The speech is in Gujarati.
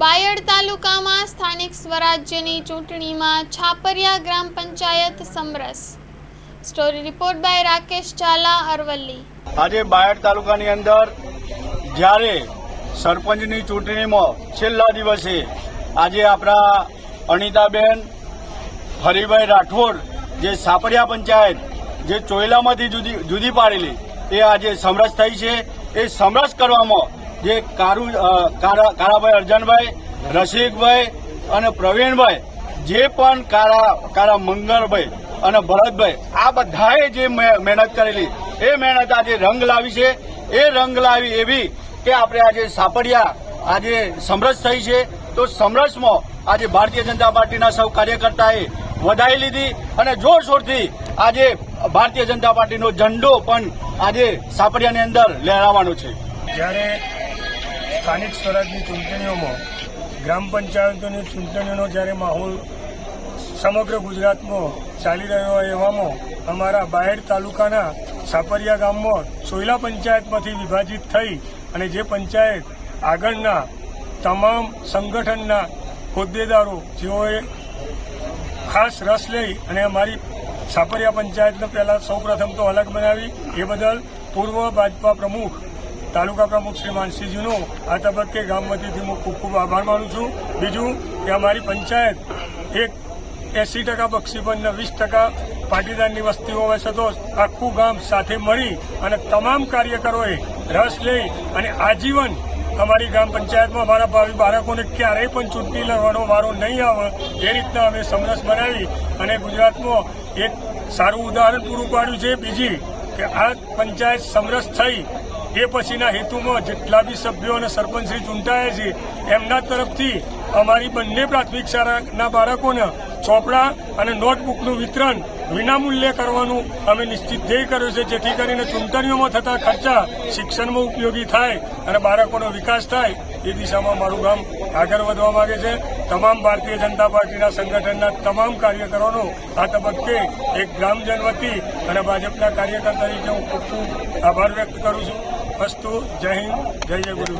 બાયડ તાલુકામાં સ્થાનિક સ્વરાજ્યની ચૂંટણીમાં છાપરિયા ગ્રામ પંચાયત સમરસ. Story report by Rakesh Jhala, Aravalli. આજે બાયડ તાલુકાની અંદર જ્યારે સરપંચની ચૂંટણીમાં છેલ્લા દિવસે આજે આપણા અનિતાબેન, હરિભાઈ રાઠોડ જે સાપરિયા પંચાયત જે ચોયલામાંથી જુદી જુદી પાડેલી, એ આજે સમરસ થઈ છે. એ સમરસ કરવામાં જે કારુ કારા, કારાભાઈ અર્જનભાઈ, રસિકભાઈ અને પ્રવીણભાઈ, જે પણ કારા કારા મંગળભાઈ અને ભરતભાઈ, આ બધાએ જે મહે- મહેનત કરેલી, એ મહેનત આજે રંગ લાવી છે. એ રંગ લાવી એવી કે આપણે આજે સાપડિયા, આજે સમરસ થઈ છે. તો સમરસમાં આજે ભારતીય જનતા પાર્ટીના સૌ કાર્યકર્તાએ વધાઈ લીધી અને જોરશોરથી આજે ભારતીય જનતા પાર્ટીનો ઝંડો પણ આજે સાપડિયાની અંદર લહેરાવાનો છે. જ્યારે સ્થાનિક સ્વરાજની ચૂંટણીઓમાં ગ્રામ પંચાયતોની ચૂંટણીઓનો જ્યારે માહોલ સમગ્ર ગુજરાતમાં ચાલી રહ્યો હોય એવામાં અમારા બાયડ તાલુકાના સાપરિયા ગામમાં સોયલા પંચાયતમાંથી વિભાજિત થઈ અને જે પંચાયત આગળના તમામ સંગઠનના હોદ્દેદારો, જેઓએ ખાસ રસ લઈ અને અમારી સાપરિયા પંચાયતને પહેલા સૌપ્રથમ તો અલગ બનાવી, એ બદલ પૂર્વ ભાજપા પ્રમુખ તાલુકા પ્રમુખ શ્રી માનસિંહજીનો આ તબક્કે ગામ વતીથી હું ખૂબ ખૂબ આભાર માનું છું. બીજું કે અમારી પંચાયત એક એસી ટકા બક્ષીબંધના વીસ ટકા પાટીદારની વસ્તી હોવા છતાં આખું ગામ સાથે મળી અને તમામ કાર્યકરોએ રસ લઈ અને આજીવન અમારી ગ્રામ પંચાયતમાં અમારા ભાવિ બાળકોને ક્યારેય પણ ચૂંટણી લડવાનો વારો નહીં આવે એ રીતના અમે સમરસ બનાવી અને ગુજરાતમાં એક સારું ઉદાહરણ પૂરું પાડ્યું છે. બીજી કે આ પંચાયત સમરસ થઈ, એ પછીના હેતુમાં જેટલા બી સભ્યો અને સરપંચશ્રી ચૂંટાયા છે, એમના તરફથી અમારી બંને પ્રાથમિક શાળાના બાળકોને ચોપડા અને નોટબુકનું વિતરણ વિનામૂલ્યે કરવાનું અમે નિશ્ચિત ધ્યેય કર્યો છે. જેથી કરીને ચૂંટણીઓમાં થતા ખર્ચા શિક્ષણમાં ઉપયોગી થાય અને બાળકોનો વિકાસ થાય, એ દિશામાં મારું ગામ આગળ વધવા માગે છે. તમામ ભારતીય જનતા પાર્ટીના સંગઠનના તમામ કાર્યકરોનો આ તબક્કે એક ગ્રામજન વતી અને ભાજપના કાર્યકર તરીકે હું ખૂબ ખૂબ આભાર વ્યક્ત કરું છું. અસ્તુ, જય હિન્દ, જય જય ગુરુ.